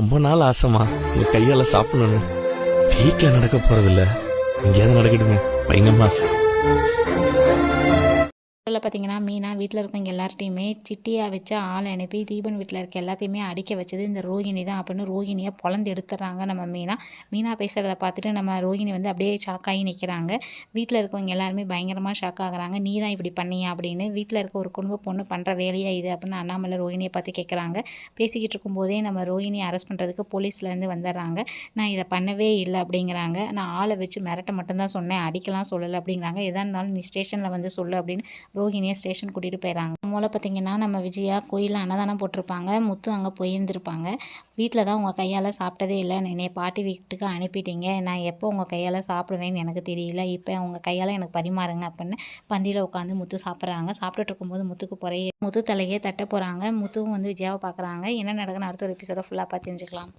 ரொம்ப நாள் ஆசைமா உங்க கையால சாப்பிடணும்னு. வீட்டுல நடக்க போறதில்ல. எங்கேயாவது நடக்கட்டுமே. பயங்கரமா எபிசோடில் பார்த்தீங்கன்னா மீனா வீட்டில் இருக்கவங்க எல்லார்ட்டையுமே சிட்டியாக வச்சு ஆளை அனுப்பி தீபன் வீட்டில் இருக்க எல்லாத்தையுமே அடிக்க வச்சது இந்த ரோகிணி தான் அப்படின்னு ரோகிணியை பொழந்து எடுத்துடுறாங்க நம்ம மீனா. மீனா பேசுகிறத பார்த்துட்டு நம்ம ரோகிணி வந்து அப்படியே ஷாக்காகி நிற்கிறாங்க வீட்டில் இருக்கவங்க எல்லாருமே பயங்கரமாக ஷாக் ஆகுறாங்க. நீ தான் இப்படி பண்ணியா? அப்படின்னு வீட்டில் இருக்க ஒரு குடும்ப பொண்ணு பண்ணுற வேலையாக இது அப்படின்னு அண்ணாமலை ரோஹிணியை பார்த்து கேட்குறாங்க பேசிக்கிட்டு இருக்கும்போதே நம்ம ரோகிணியை அரெஸ்ட் பண்ணுறதுக்கு போலீஸ்லேருந்து வந்துடுறாங்க நான் இதை பண்ணவே இல்லை அப்படிங்கிறாங்க. நான் ஆளை வச்சு மிரட்ட மட்டும்தான் சொன்னேன். அடிக்கலாம் சொல்லலை அப்படிங்கிறாங்க. எதாக இருந்தாலும் நீ ஸ்டேஷனில் வந்து சொல்லு அப்படின்னு ரோஹிணியை ஸ்டேஷன் கூட்டிகிட்டு போயிடறாங்க மூலம் பார்த்தீங்கன்னா நம்ம விஜயா கோயிலில் அன்னதானம் போட்டிருப்பாங்க. முத்து அங்கே போயிருந்துருப்பாங்க. வீட்டில் தான் உங்கள் கையால் சாப்பிட்டதே இல்லை. என்னைய பாட்டி வீட்டுக்கு அனுப்பிட்டீங்க. நான் எப்போ உங்கள் கையால் சாப்பிடுவேன்னு எனக்கு தெரியல. இப்போ உங்கள் கையால் எனக்கு பரிமாறுங்க அப்படின்னு பந்தியில் உட்காந்து முத்து சாப்பிட்றாங்க. சாப்பிட்டுட்டு இருக்கும்போது முத்துக்கு போகிற முத்து தலையே தட்ட போகிறாங்க முத்துவும் வந்து விஜயாவை பார்க்குறாங்க என்ன நடக்குன்னு அடுத்த ஒரு எபிசோட ஃபுல்லாக பார்த்து தெரிஞ்சுக்கலாம்.